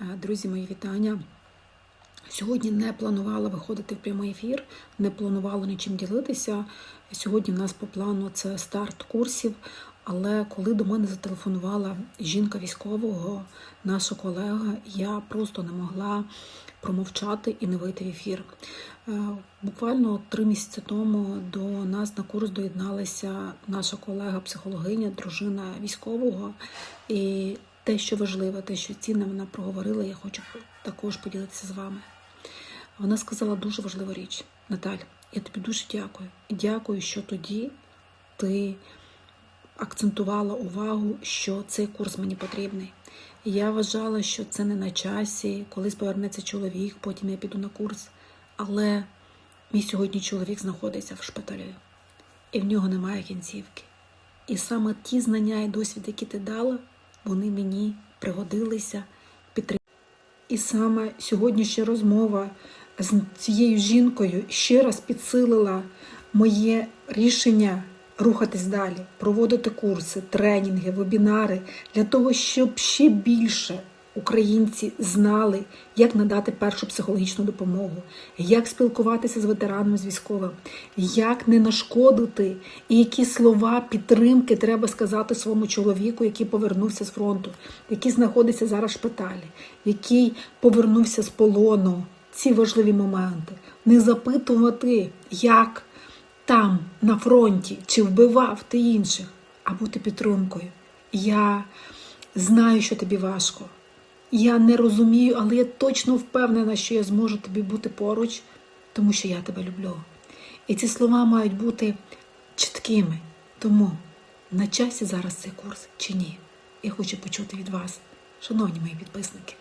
Е, Друзі, мої вітання. Сьогодні не планувала виходити в прямий ефір, не планувала нічим ділитися. Сьогодні в нас по плану це старт курсів. Але коли до мене зателефонувала жінка військового, наша колега, я просто не могла промовчати і не вийти в ефір. Е, Буквально три місяці тому до нас на курс доєдналася наша колега-психологиня, дружина військового. І те, що важливе, те, що цінне вона проговорила, я хочу також поділитися з вами. Вона сказала дуже важливу річ. Наталь, я тобі дуже дякую. Дякую, що тоді ти акцентувала увагу, що цей курс мені потрібний. Я вважала, що це не на часі, колись повернеться чоловік, потім я піду на курс. Але мій сьогодні чоловік знаходиться в шпиталі, і в нього немає кінцівки. І саме ті знання і досвід, які ти дала, вони мені пригодилися підтримати. І саме сьогоднішня розмова з цією жінкою ще раз підсилила моє рішення рухатись далі, проводити курси, тренінги, вебінари для того, щоб ще більше українці знали, як надати першу психологічну допомогу, як спілкуватися з ветеранами з військовим, як не нашкодити, і які слова підтримки треба сказати своєму чоловіку, який повернувся з фронту, який знаходиться зараз в шпиталі, який повернувся з полону. Ці важливі моменти. Не запитувати, як там, на фронті, чи вбивав ти інших, а бути підтримкою. Я знаю, що тобі важко. Я не розумію, але я точно впевнена, що я зможу тобі бути поруч, тому що я тебе люблю. І ці слова мають бути чіткими. Тому на часі зараз цей курс чи ні? Я хочу почути від вас, шановні мої підписники.